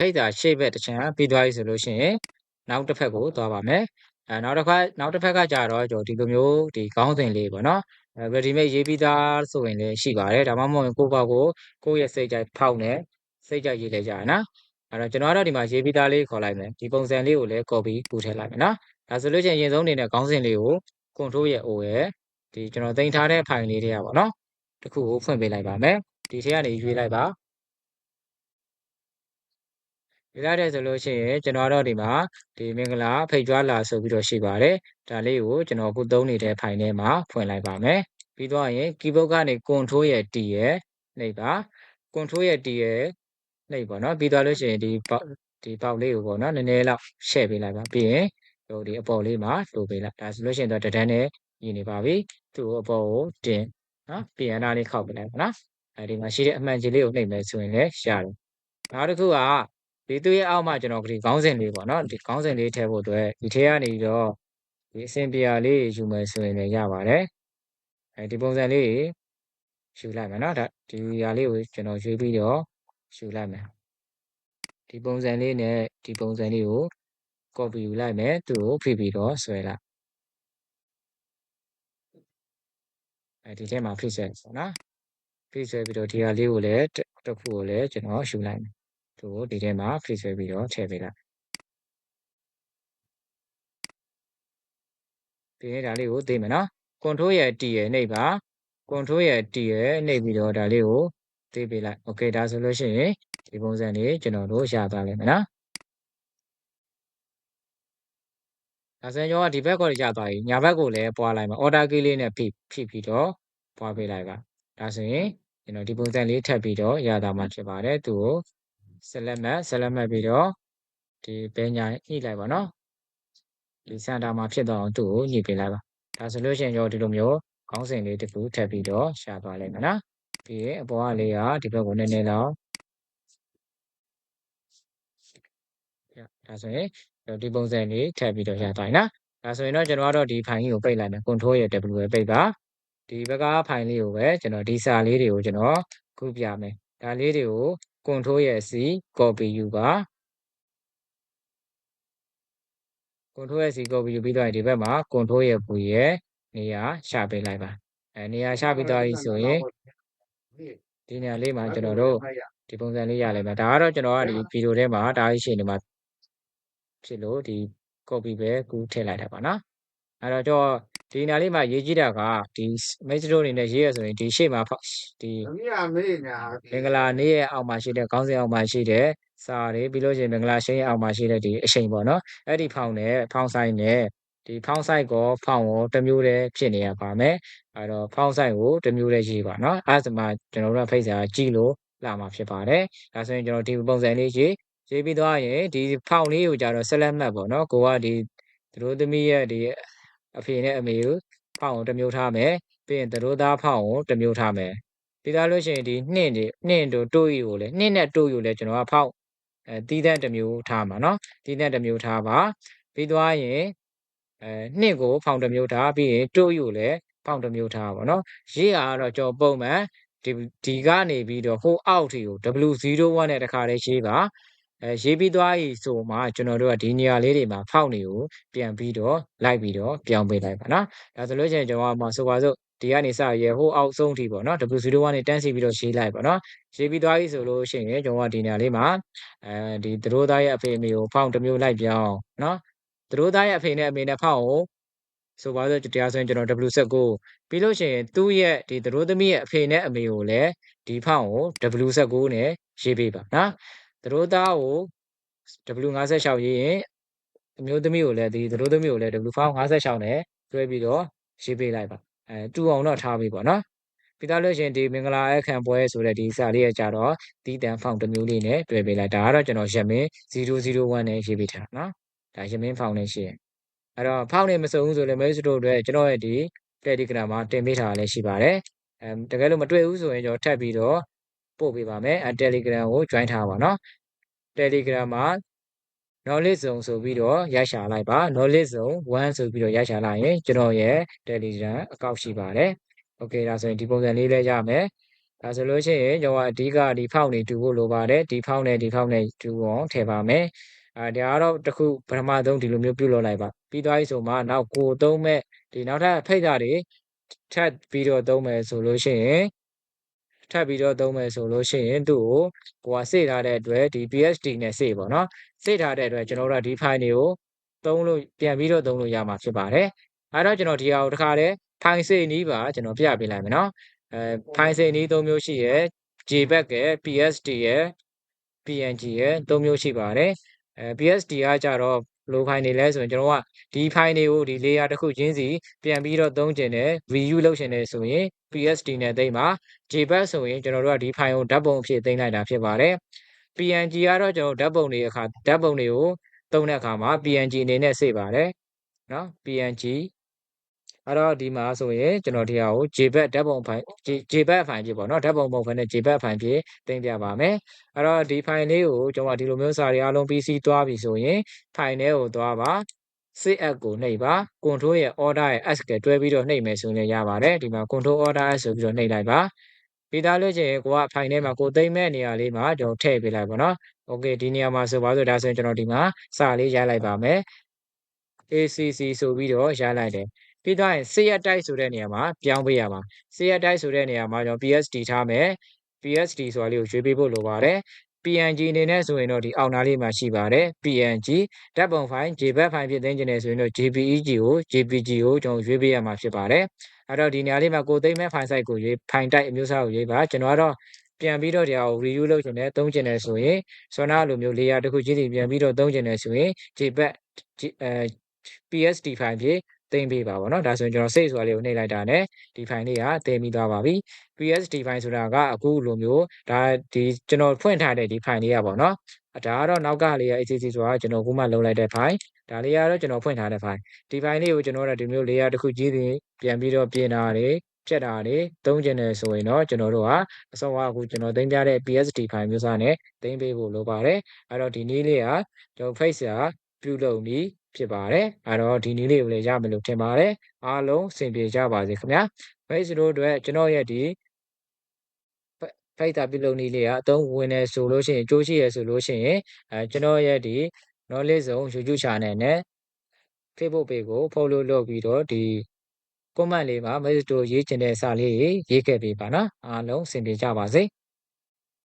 ဖိတ်တာရှေ့ဘက်တစ်ချမ်းပြီးသွားပြီဆိုလို့ရှိရင်နောက်တစ်ဖက်ကိုသွားပါမယ်အဲနောက်တစ်ခါနောက်တစ်ဖက်ကကြတော့ကျွန်တော်ဒီလိုမျိုးဒီခေါင်းစဉ်လေးပေါ့နော်အဲ ready made ရေးပြီးသားဆိုရင်လည်းရှိပါတယ်ဒါမှမဟုတ်ရင်ကိုယ့်ဘောက်ကိုကိုယ့်ရဲ့စိတ်ကြိုက်ဖောက်နေစိတ်ကြိုက်ရေးလိုက်ကြရနော်အဲ့တော့ကျွန်တော်ကတော့ဒီမှာရေးပြီးသားလေးခေါ်လိုက်မယ်ဒီပုံစံလေးကိုလည်း copy ပူထည့်လိုက်မယ်နော်ဒါဆိုလို့ရှိရင်အရင်ဆုံးအနေနဲ့ခေါင်းစဉ်လေးကို control ရဲ့ O ရဲ့ဒီကျွန်တော်တင်ထားတဲ့ file လေးတွေကပေါ့နော်တခုကိုဖွင့်ပေးလိုက်ပါမယ်ဒီထဲကနေရွေးလိုက်ပါ ဒီလိုက်တဲ့ဆိုလို့ရှိရင်ကျွန်တော်တော့ဒီမှာဒီမင်္ဂလာဖိတ်ကြွားလာဆိုပြီးတော့ရှိပါတယ်ဒါလေးကိုကျွန်တော်အခုသုံးနေတဲ့ file ထဲမှာဖွင့်လိုက်ပါမယ်ပြီးတော့ရင် keyboard ကနေ control ရဲ့ T ရဲ့နှိပ်ပါ control ရဲ့ T ရဲ့နှိပ်ပါเนาะပြီးသွားလို့ရှိရင်ဒီဒီပေါက်လေးကိုပေါ့เนาะနည်းနည်းလောက်ရှယ်ပေးလိုက်ပါပြီးရင်ဟိုဒီအပေါ်လေးမှာတိုးပေးလိုက်ဒါဆိုလို့ရှိရင်တော့တဒန်းနဲ့ရည်နေပါပြီသူ့အပေါ်ကိုတင်နော်ပြန်အနာလေးခောက်ပေးလိုက်ပါနော်အဲဒီမှာရှိတဲ့အမှန်ကြီးလေးကိုနှိပ်မယ်ဆိုရင်လည်းရတယ်နောက်တစ်ခုက ဒီသူ့ရဲ့အောက်မှာကျွန်တော်ဒီခေါင်းစဉ်လေးပေါ့နော်ဒီခေါင်းစဉ်လေးထည့်ဖို့အတွက်ဒီထဲကနေပြီးတော့ဒီအစင်ပြာလေးယူမယ်ဆိုရင်လည်းရပါတယ်အဲဒီပုံစံလေးယူလိုက်မယ်နော်ဒါဒီຢာလေးကိုကျွန်တော်ရွေးပြီးတော့ယူလိုက်မယ်ဒီပုံစံလေးနဲ့ဒီပုံစံလေးကို copy ယူလိုက်မယ်သူ့ကိုဖိပြီးတော့ဆွဲလိုက်အဲဒီထဲမှာဖိဆွဲပေါ့နော်ဖိဆွဲပြီးတော့ဒီဟာလေးကိုလည်းတစ်ခုကိုလည်းကျွန်တော်ယူလိုက်မယ် သူ့ကိုဒီထဲမှာဖိဆွဲပြီးတော့ထည့်ပေးလိုက်ပြီးရင်ဒါလေးကိုသိမယ်နော် control ရဲ့ T ရဲ့နှိပ်ပါ control ရဲ့ T ရဲ့နှိပ်ပြီးတော့ဒါလေးကိုသိပေးလိုက် okay ဒါဆိုလို့ရှိရင်ဒီပုံစံလေးကျွန်တော်တို့ရသွားလိမ့်မယ်နော်ဒါဆိုရင်ကျွန်တော်ဒီဘက်ကိုရသွားပြီညာဘက်ကိုလည်းပွားလိုက်မှာ order key လေးနဲ့ဖိဖိပြီးတော့ပွားပေးလိုက်ပါဒါဆိုရင်ကျွန်တော်ဒီပုံစံလေးထပ်ပြီးတော့ရတာမှဖြစ်ပါတယ်သူ့ကို select မဲ့ select မဲ့ပြီးတော့ဒီဘဲညာညှိလိုက်ပါနော်ဒီစင်တာမှာဖြစ်တော့သူ့ကိုညှိပေးလိုက်ပါဒါဆိုလို့ရှိရင်ကျွန်တော်ဒီလိုမျိုးခေါင်းစဉ်လေးတစ်ခုထပ်ပြီးတော့ရှာသွားလိုက်မယ်နော်ပြီးရင်အပေါ်ကလေးကဒီဘက်ကိုနည်းနည်းတော့ဒါဆိုရင်ဒီပုံစံလေးထပ်ပြီးတော့ရသွားပြီနော်ဒါဆိုရင်တော့ကျွန်တော်ကတော့ဒီ file ကြီးကိုပိတ်လိုက်မယ် control ရဲ့ W ပဲပိတ်ပါဒီဘက်က file လေးကိုပဲကျွန်တော်ဒီစာလေးတွေကိုကျွန်တော်ခုပြမယ်ဒါလေးတွေကို control ရဲ့ C copy ယူပါ control ရဲ့ C copy ယူပြီးတော့ဒီဘက်မှာ control ရဲ့ V ရဲ့နေရာရှာပေးလိုက်ပါအဲနေရာရှာပြီးသွားပြီဆိုရင်ဒီနေရာလေးမှာကျွန်တော်တို့ဒီပုံစံလေးရလိမ့်မယ်ဒါကတော့ကျွန်တော်ကဒီဗီဒီယိုထဲမှာဒါရှိနေမှာဖြစ်လို့ဒီ copy ပဲကူးထည့်လိုက်တာပါနော်အဲ့တော့ကျွန်တော် ဒီနေရာလေးမှာရေးကြည့်တာကဒီ message တို့အနေနဲ့ရေးရဆိုရင်ဒီရှေ့မှာဒီသမီးကမေးညာမင်္ဂလာနေ့ရဲ့အောက်မှာရှိတဲ့ခေါင်းစဉ်အောက်မှာရှိတဲ့စာတွေပြီးလို့ရှိရင်မင်္ဂလာရှိန်ရဲ့အောက်မှာရှိတဲ့ဒီအချိန်ပေါ့နော်အဲ့ဒီဖောင်နဲ့ဖောင်ဆိုင်နဲ့ဒီဖောင်ဆိုင်ကောဖောင်ကိုတစ်မျိုးတည်းဖြစ်နေရပါမယ်အဲ့တော့ဖောင်ဆိုင်ကိုတစ်မျိုးတည်းရေးပါနော်အဲ့ဒါမှကျွန်တော်တို့ဖိတ်စာကြည့်လို့လာမှာဖြစ်ပါတယ်ဒါဆိုရင်ကျွန်တော်ဒီပုံစံလေးရေးရေးပြီးသွားရင်ဒီဖောင်လေးကိုကြတော့ select map ပေါ့နော်ကိုကဒီသူတို့သမီးရဲ့ဒီ အဖေနဲ့အမေကိုဖောက်အောင်တစ်မျိုးထားမယ်ပြီးရင်သတို့သားဖောက်အောင်တစ်မျိုးထားမယ်ပြီးသားလို့ရှိရင်ဒီနှင့်ဒီနှင့်တို့တို့ရီကိုလည်းနှင့်နဲ့တို့ရီကိုလည်းကျွန်တော်ကဖောက်အဲတီးတဲ့တစ်မျိုးထားမှာနော်တီးတဲ့တစ်မျိုးထားပါပြီးသွားရင်အဲနှင့်ကိုဖောင်တစ်မျိုးထားပြီးရင်တို့ရီကိုလည်းဖောင်တစ်မျိုးထားပါနော်ရေးအားတော့ကျွန်တော်ပုံမှန်ဒီဒီကနေပြီးတော့ဟိုအောက်ထီကို W01 နဲ့တခါလေးရေးပါ အဲရေးပြီးသွားပြီဆိုမှကျွန်တော်တို့ကဒီနေရာလေးတွေမှာဖောက်နေကိုပြန်ပြီးတော့လိုက်ပြီးတော့ပြောင်းပေးလိုက်ပါနော်ဒါဆိုလို့ရှိရင်ကျွန်တော်ကမှဆိုပါစို့ဒီကနေစရဲဟိုအောက်ဆုံးထိပေါ့နော် W01 နဲ့တန်းစီပြီးတော့ရေးလိုက်ပါနော်ရေးပြီးသွားပြီဆိုလို့ရှိရင်ကျွန်တော်ကဒီနေရာလေးမှာအဲဒီသတို့သားရဲ့အဖေအမေကိုဖောက်တစ်မျိုးလိုက်ပြောင်းနော်သတို့သားရဲ့အဖေနဲ့အမေနဲ့ဖောက်ကိုဆိုပါစို့တရားဆိုရင်ကျွန်တော် W19 ပြီးလို့ရှိရင်သူ့ရဲ့ဒီသတို့သမီးရဲ့အဖေနဲ့အမေကိုလည်းဒီဖောက်ကို W19 နဲ့ရေးပေးပါနော် သတို့သားကို W56 ရေးရင်အမျိုးသမီးကိုလည်းဒီသတို့သမီးကိုလည်း W56 နဲ့တွဲပြီးတော့ရေးပေးလိုက်ပါအဲတူအောင်တော့ထားပေးပါနော်ပြီးသားလို့ရှင်ဒီမင်္ဂလာအခမ်းပွဲဆိုတဲ့ဒီစာလေးရကြတော့တီးတန်ဖောင်တစ်မျိုးလေးနဲ့တွဲပေးလိုက်ဒါကတော့ကျွန်တော်ရမင်း001နဲ့ရေးပေးထားနော်ဒါရမင်းဖောင်နဲ့ရှိရင်အဲ့တော့ဖောင်နဲ့မစုံဘူးဆိုလည်းမဲစတို့အတွက်ကျွန်တော်ရဲ့ဒီ Telegram မှာတင်ပေးထားလည်းရှိပါတယ်အဲတကယ်လို့မတွေ့ဘူးဆိုရင်ကျွန်တော်ထပ်ပြီးတော့ ပို့ပေးပါမယ်အဲ Telegram ကို join ထားပါနော် Telegram မှာ knowledge zone ဆိုပြီးတော့ရိုက်ရှာလိုက်ပါ knowledge zone 1ဆိုပြီးတော့ရိုက်ရှာလိုက်ရင်ကျွန်တော်ရဲ့ Telegram account ရှိပါတယ်။ Okay ဒါဆိုရင်ဒီပုံစံလေးလည်းရမယ်ဒါဆိုလို့ရှိရင်ကျွန်တော်အဓိကဒီဖောက်နေတူဖို့လိုပါတယ်ဒီဖောက်နဲ့ဒီဖောက်နဲ့တူအောင်ထည့်ပါမယ်အာဒါကတော့တစ်ခုပထမဆုံးဒီလိုမျိုးပြုလုပ်လိုက်ပါပြီးသွားပြီဆိုမှနောက်ကိုသုံးမဲ့ဒီနောက်ထပ်ဖိတ်တာတွေထပ်ပြီးတော့သုံးမယ်ဆိုလို့ရှိရင် ထပ်ပြီးတော့သုံးမယ်ဆိုလို့ရှိရင်သူ့ကိုကိုကစေ့ထားတဲ့အတွက်ဒီ PSD နဲ့စေ့ပေါ့နော်စေ့ထားတဲ့အတွက်ကျွန်တော်တို့ကဒီ file တွေကိုသုံးလို့ပြန်ပြီးတော့သုံးလို့ရမှာဖြစ်ပါတယ်အဲတော့ကျွန်တော်ဒီဟာကိုတစ်ခါတည်း file စေ့နီးပါကျွန်တော်ပြပေးလိုက်မယ်နော်အဲ file စေ့နီး၃မျိုးရှိရယ် JPEG ရယ် PSD ရယ် PNG ရယ်၃မျိုးရှိပါတယ်အဲ PSD ကကြတော့ ဘယ်လို file တွေလဲဆိုရင်ကျွန်တော်ကဒီ file တွေကိုဒီ layer တစ်ခုချင်းစီပြန်ပြီးတော့သုံးကျင်တယ် review လုပ်ချင်တယ်ဆိုရင် PSD နဲ့သိမ်းပါ JPEG ဆိုရင်ကျွန်တော်တို့ကဒီ file ကိုဓာတ်ပုံအဖြစ်သိမ်းလိုက်တာဖြစ်ပါတယ် PNG ကတော့ကျွန်တော်ဓာတ်ပုံတွေအခါဓာတ်ပုံတွေကိုသုံးတဲ့အခါမှာ PNG အနေနဲ့စေပါတယ်နော် PNG အဲ့တော့ဒီမှာဆိုရင်ကျွန်တော်ဒီဟာကို JPEG ဓာတ်ပုံ file JPEG file ဖြစ်ပေါ့နော်ဓာတ်ပုံပုံဖက်နဲ့ JPEG file ဖြစ်တင်ပြပါမယ်အဲ့တော့ဒီ file လေးကိုကျွန်တော်ဒီလိုမျိုးစာတွေအားလုံး PC သွားပြီဆိုရင် file ထဲကိုသွားပါ save app ကိုနှိပ်ပါ control ရဲ့ order ရဲ့ s ကတွဲပြီးတော့နှိပ်မယ်ဆိုရင်ရပါတယ်ဒီမှာ control order s ဆိုပြီးတော့နှိပ်လိုက်ပါပြီးသားလို့ရှိရင်ကိုက file ထဲမှာကိုသိမ့်မဲ့နေရာလေးမှာကျွန်တော်ထည့်ပေးလိုက်ပါတော့ okay ဒီနေရာမှာဆိုပါဆိုဒါဆိုရင်ကျွန်တော်ဒီမှာစာလေးရိုက်လိုက်ပါမယ် ACC ဆိုပြီးတော့ရိုက်လိုက်တယ် ပြီးတော့ရင် set type ဆိုတဲ့နေရာမှာပြောင်းပေးရပါ set type ဆိုတဲ့နေရာမှာကျွန်တော် PSD ထားမယ် PSD ဆိုတာလေးကိုရွေးပေးဖို့လိုပါတယ် PNG အနေနဲ့ဆိုရင်တော့ဒီအောက်နားလေးမှာရှိပါတယ် PNG ဓာတ်ပုံ file JPEG file ဖြစ်သိမ်းကျင်နေဆိုရင်တော့ JPEG ကို JPG ကိုကျွန်တော်ရွေးပေးရမှာဖြစ်ပါတယ်အဲ့တော့ဒီနေရာလေးမှာကိုသိမ်းမဲ့ file size ကိုရွေး file type အမျိုးအစားကိုရွေးပါကျွန်တော်ကတော့ပြန်ပြီးတော့ဒီဟာကို review လုပ်ချင်တယ်သုံးချင်တယ်ဆိုရင်ဆွမ်းနာလိုမျိုး layer တစ်ခုချင်းစီပြန်ပြီးတော့သုံးချင်တယ်ဆိုရင် JPEG အဲ PSD file ဖြစ် သိမ်းပေးပါပေါ့နော်ဒါဆိုရင်ကျွန်တော် save ဆိုတာလေးကိုနှိပ်လိုက်တာ ਨੇ ဒီ file လေးကသိမ်းပြီးသွားပါပြီ PSD file ဆိုတာကအခုလိုမျိုးဒါဒီကျွန်တော်ဖွင့်ထားတဲ့ဒီ file လေးကပေါ့နော်ဒါကတော့နောက်ကလေးက ACC ဆိုတာကျွန်တော်ခုမှလုံးလိုက်တဲ့ file ဒါလေးကတော့ကျွန်တော်ဖွင့်ထားတဲ့ file ဒီ file လေးကိုကျွန်တော်တို့ဒီမျိုး layer တစ်ခုကြီးစီပြန်ပြီးတော့ပြင်တာတွေဖြတ်တာတွေသုံးကျင်တယ်ဆိုရင်တော့ကျွန်တော်တို့ကအစောကအခုကျွန်တော်သိမ်းပြတဲ့ PSD file မျိုးစားနဲ့သိမ်းပေးဖို့လိုပါတယ်အဲ့တော့ဒီနည်းလေးကကျွန်တော် face ကပြုလုပ်ပြီး ဖြစ်ပါတယ်အဲ့တော့ဒီနည်းလေးကိုလည်းရမယ်လို့ထင်ပါတယ်အားလုံးအဆင်ပြေကြပါစေခင်ဗျာ face တို့အတွက်ကျွန်တော်ရဲ့ဒီဖိုက်တာပြုလုပ်နည်းလေးကအသုံးဝင်နေဆိုလို့ရှိရင်အကျိုးရှိရဆိုလို့ရှိရင်အဲကျွန်တော်ရဲ့ဒီ knowledge zone YouTube channel နဲ့ Facebook page ကို follow လုပ်ပြီးတော့ဒီ comment လေးမှာ message တို့ရေးချင်တဲ့စာလေးရေးခဲ့ပေးပါနော်အားလုံးအဆင်ပြေကြပါစေ